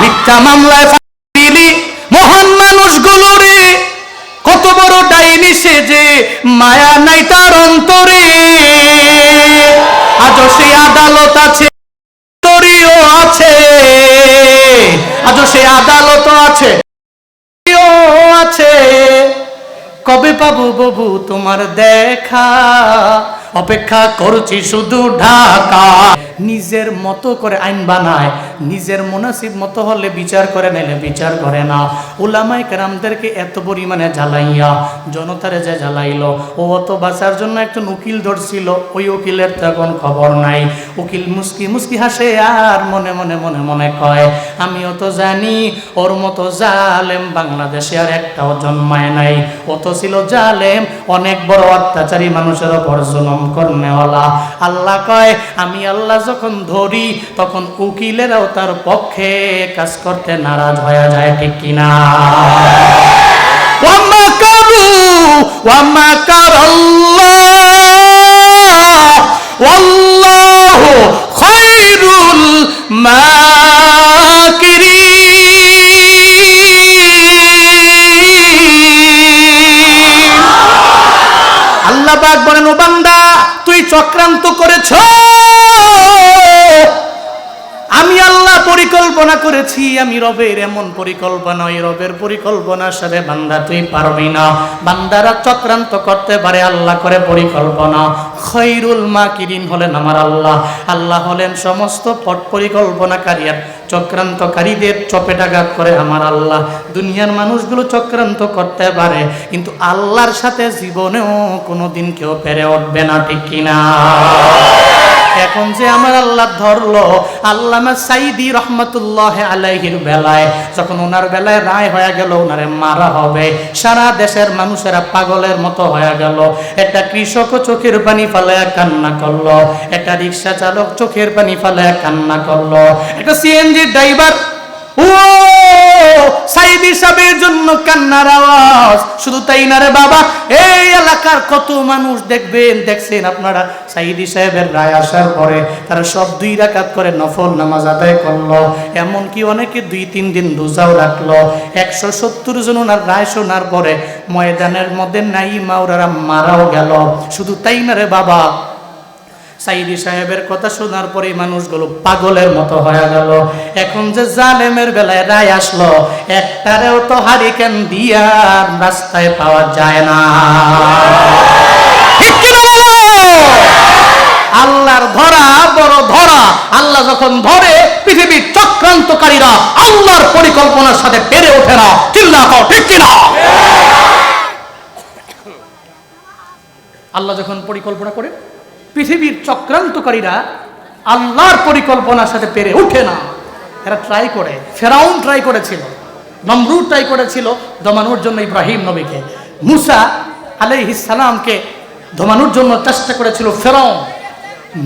মিথ্যা মামলায় মহান মানুষগুলো রে। কত বড় ডাইনি সে যে মায়া নাই তার অন্তরে। আজ সে আদালত আছে আছে। আজও সে আদালত আছে আছে। কবে পাবো বাবু তোমার দেখা? অপেক্ষা করছি শুধু ঢাকা। নিজের মতো করে আইন বানায়। নিজের মুনাসিব মতো হলে বিচার করে নিলে বিচার করে না। উলামাই কেরামদেরকে এত পরিমাণে জ্বালাইয়া, জনতারে যে জ্বালাইল, ও অত বাঁচার জন্য একজন উকিল ধরছিল, ওই উকিলের তখন খবর নাই। উকিল মুস্কি মুস্কি হাসে, আর মনে মনে মনে মনে কয়, আমিও তো জানি, ওর মতো জালেম বাংলাদেশে আর একটাও জন্মায় নাই। অত ছিল জালেম, অনেক বড় অত্যাচারী মানুষের ওপর জুলম করনেওয়ালা। আল্লাহ কয়, আমি আল্লাহ যখন ধরি, তখন উকিলেরাও তার পক্ষে কাজ করতে নারাজ হয়ে যায়, ঠিক কিনা? কাবু আল্লাহ বলেন, ও বান্দা, তুই চক্রান্ত করেছ? আমি আল্লাহ পরিকল্পনা করেছি, আমি রবের এমন পরিকল্পনা, ওই রবের পরিকল্পনার সাথে বান্দা, তুই পারবি না। বান্দারা চক্রান্ত করতে পারে, আল্লাহ করে পরিকল্পনা। খৈরুল মাকিরিন হলেন আমার আল্লাহ। আল্লাহ হলেন সমস্ত পট পরিকল্পনাকারী আর চক্রান্তকারীদের চপেটাঘাত করে আমার আল্লাহ। দুনিয়ার মানুষগুলো চক্রান্ত করতে পারে, কিন্তু আল্লাহর সাথে জীবনেও কোনোদিন কেউ পেরে উঠবে না, ঠিক কিনা? এখন যে আমার আল্লাহ ধরলো আল্লামা সাইদি রহমতুল্লাহ আলাইহির বেলায়, যখন ওনার বেলায় রায় হয়ে গেল, ওনারে মারা হবে। সারা দেশের মানুষেরা পাগলের মতো হয়ে গেল। একটা কৃষক চোখের পানি ফালায় কান্না করল, একটা রিক্সা চালক চোখের পানি ফালায় কান্না করল, একটা সিএনজি ড্রাইভার ও সাইদি সাহেবের জন্য কান্নার আওয়াজ। শুধু তাই না রে বাবা, এই এলাকার কত মানুষ দেখবেন, দেখছেন আপনারা? সাইদি সাহেবের রায় আসার পরে তারা সব দুই রাকাত করে নফল নামাজ আদায় করল। এমনকি অনেকে দুই, তিন দিন রোজাও রাখল। একশো সত্তর জন ওনার রায় শোনার পরে ময়দানের মধ্যে নাই মাওরারা মারাও গেল। শুধু তাই না রে বাবা সাইদি সাহেবের কথা শোনার পরে মানুষগুলো পাগলের মতো হয়ে গেল। এখন যে জালেমের বেলায় রায় আসলো, একটারেও তো হারিকেন দিয়া রাস্তায় পাওয়া যায় না? আল্লাহর ধরা বড় ধরা। আল্লাহ যখন ধরে, পৃথিবীর চক্রান্তকারীরা আল্লাহর পরিকল্পনার সাথে পেরে ওঠে না। চিল্লা কও ঠিক কিনা? আল্লাহ যখন পরিকল্পনা করে পৃথিবীর চক্রান্তকারীরা আল্লাহর পরিকল্পনার সাথে পেরে ওঠে না। এরা ট্রাই করে। ফেরাউন ট্রাই করেছিল। নমরুদ ট্রাই করেছিল দমানোর জন্য ইব্রাহিম নবীকে। মুসা সালামকে দমানোর জন্য চেষ্টা করেছিল ফেরাউন।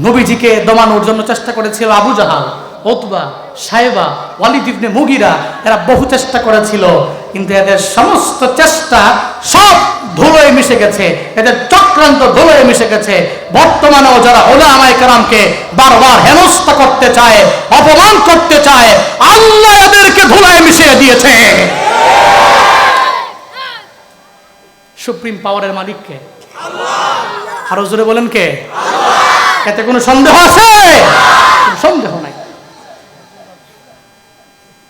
নবীজিকে দমানোর জন্য চেষ্টা করেছিল আবু জাহাল ওতবা সাহেবা ওয়ালিদ ইবনে মুগিরা। এরা বহু চেষ্টা করেছিল, কিন্তু এদের সমস্ত চেষ্টা সব ধুলোয় মিশে গেছে, এদের চক্রান্ত ধুলোয় মিশে গেছে। বর্তমানেও যারা ওলামায়ে কেরামকে বারবার হেনস্থা করতে চায়, অপমান করতে চায়, আল্লাহ এদেরকে ধুলোয় মিশিয়ে দিয়েছে। সুপ্রিম পাওয়ারের মালিককে আরও জোরে বলেন কে? এতে কোনো সন্দেহ আছে? সন্দেহ নাই।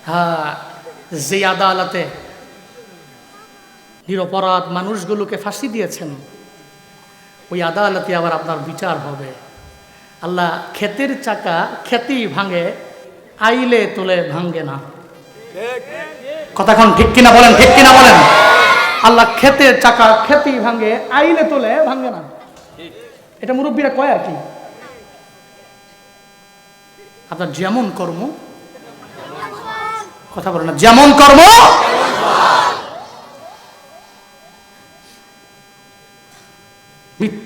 হ্যাঁ যে আদালতে নিরপরাধ মানুষগুলোকে ফাঁসি দিয়েছেন। ওই আদালতে আবার আপনার বিচার হবে। আল্লাহ ক্ষেতের চাকা খেতেই ভাঙে, আইলে তোলে ভাঙ্গে না। কথাক্ষণ ঠিক কিনা বলেন, ঠিক কিনা বলেন? আল্লাহ ক্ষেতের চাকা খেতেই ভাঙে, আইলে তোলে ভাঙ্গে না। এটা মুরব্বীরা কয় আর কি? আপনার যেমন কর্ম, কথা বলে না, যেমন কর্ম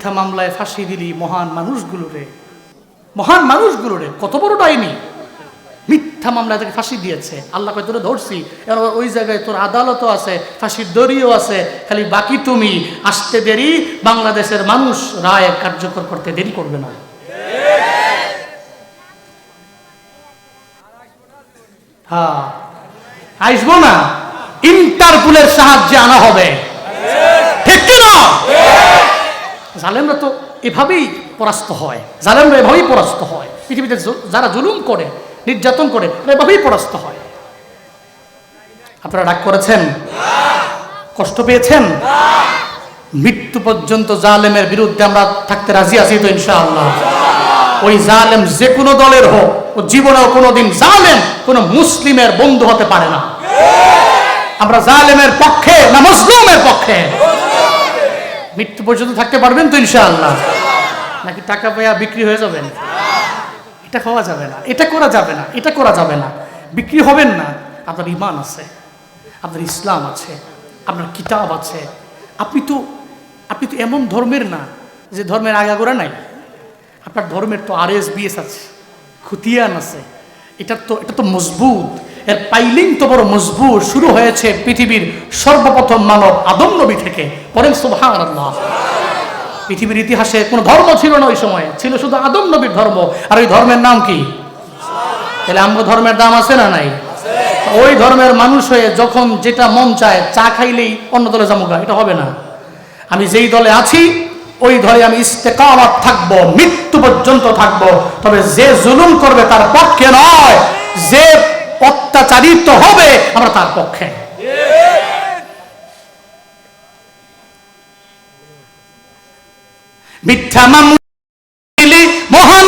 মিথ্যা মামলায় ফাঁসি দিলি মহান মানুষগুলোরে। মহান মানুষগুলোরে, কত বড় ডাইনি। মিথ্যা মামলায় তাকে ফাঁসি দিয়েছে, আল্লাহ কয়, তোরা ধরছি। ওই জায়গায় তোর আদালতও আছে, ফাঁসির দড়িও আছে, খালি বাকি তুমি আসতে দেরি, বাংলাদেশের মানুষ রায় কার্যকর করতে দেরি করবে না। হ্যাঁ। আসব না, ইন্টারপুলের সাহায্যে আনা হবে। ঠিক কি না জালেমরা তো এভাবেই পরাস্ত হয়, জালেমরা এভাবেই পরাস্ত হয়। পৃথিবীতে যারা জুলুম করে, নির্যাতন করে এভাবেই পরাস্ত হয়। আপনারা রাগ করেছেন? কষ্ট পেয়েছেন? মৃত্যু পর্যন্ত জালেমের বিরুদ্ধে আমরা থাকতে রাজি আছি তো ইনশাআল্লাহ। ওই জালেম যে কোনো দলের হোক, ও জীবনেও কোনোদিন জালেম, কোনো মুসলিমের বন্ধু হতে পারে না। আমরা জালেমের পক্ষে না মুসলিমের পক্ষে? মৃত্যু পর্যন্ত থাকতে পারবেন তো ইনশাআল্লাহ? নাকি টাকা পেয়া বিক্রি হয়ে যাবেন? এটা খাওয়া যাবে না, এটা করা যাবে না, এটা করা যাবে না। বিক্রি হবেন না, আপনার ইমান আছে, আপনার ইসলাম আছে, আপনার কিতাব আছে। আপনি তো আপনি তো এমন ধর্মের না যে ধর্মের আগাগোড়া নাই। আপনার ধর্মের তো আর এস বিএস আছে, খুতিয়ান আছে। এটা তো এটা তো মজবুত। এর পাইলিং তো বড় মজবুত শুরু হয়েছে পৃথিবীর সর্বপ্রথম মানব আদম নবী থেকে। পরেন সুবহান পৃথিবীর ইতিহাসে কোনো ধর্ম ছিল না ওই সময়। ছিল শুধু আদম নবীর ধর্ম। আর ওই ধর্মের নাম কি? তাহলে আমগো ধর্মের দাম আছে না নাই? ওই ধর্মের মানুষ হয়ে যখন যেটা মন চায়, চা খাইলেই অন্য দলে জামুগা এটা হবে না। আমি যেই দলে আছি, ওই দলে আমি ইস্তেকামত থাকব, মৃত্যু পর্যন্ত থাকব। তবে যে জুলুম করবে তার পক্ষে নয়। যে অত্যাচারিত হবে আমরা তার পক্ষে। মিথ্যা মামলি মহান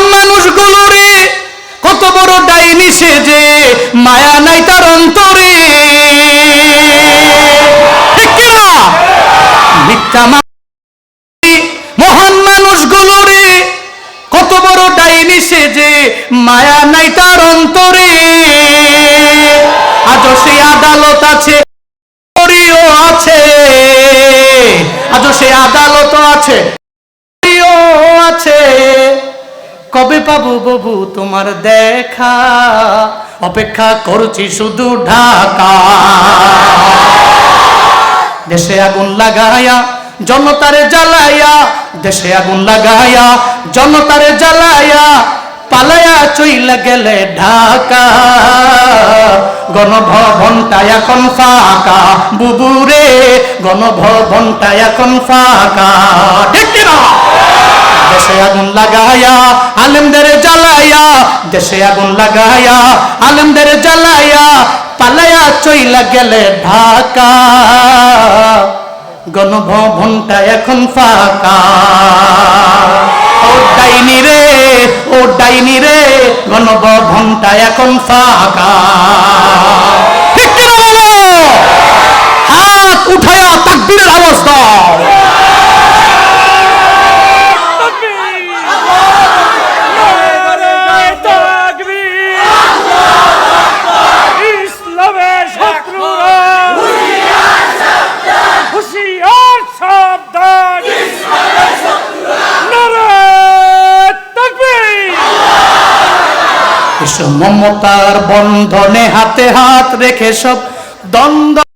কত বড় ডাইনি সে যে মায়া নাই তার অন্তরে? মিথ্যা মামলি মহান মানুষগুলো রে কত বড় ডাইনি সে যে মায়া নাই তার অন্তরে। আছে আছে। আজও সে আদালত আছে আছে। কবে পাবো বাবু তোমার দেখা? অপেক্ষা করছি শুধু ঢাকা। দেশে আগুন লাগায়া, জনতারে জ্বালায়া, দেশে আগুন লাগায়া, জনতারে জ্বালায়া, পালায়া চইলা গেলে ঢাকা। গণভবনটা এখন ফাঁকা। বুবুরে, গণভবনটা এখন ফাঁকা। ঠিক না? দেশে আগুন লাগায়া, আলেমদের জ্বালায়া, দেশে আগুন লাগায়া, আলেমদের জ্বালায়া, পালায়া চইলা গেলে ঢাকা। গণভবনটা এখন ফাঁকা। ও ডাইনি রে ও ডাইনি রে গণব ঘণ্টা এখন ফাঁকা ঠিক কি না বলো? হাত উঠায়া তাকবীরের আওয়াজ দাও ইসলামের শত্রুরা হুশিয়ার সাবধান নারায়ণ তাকবীর এসো মমতার বন্ধনে হাতে হাত রেখে সব দ্বন্দ্ব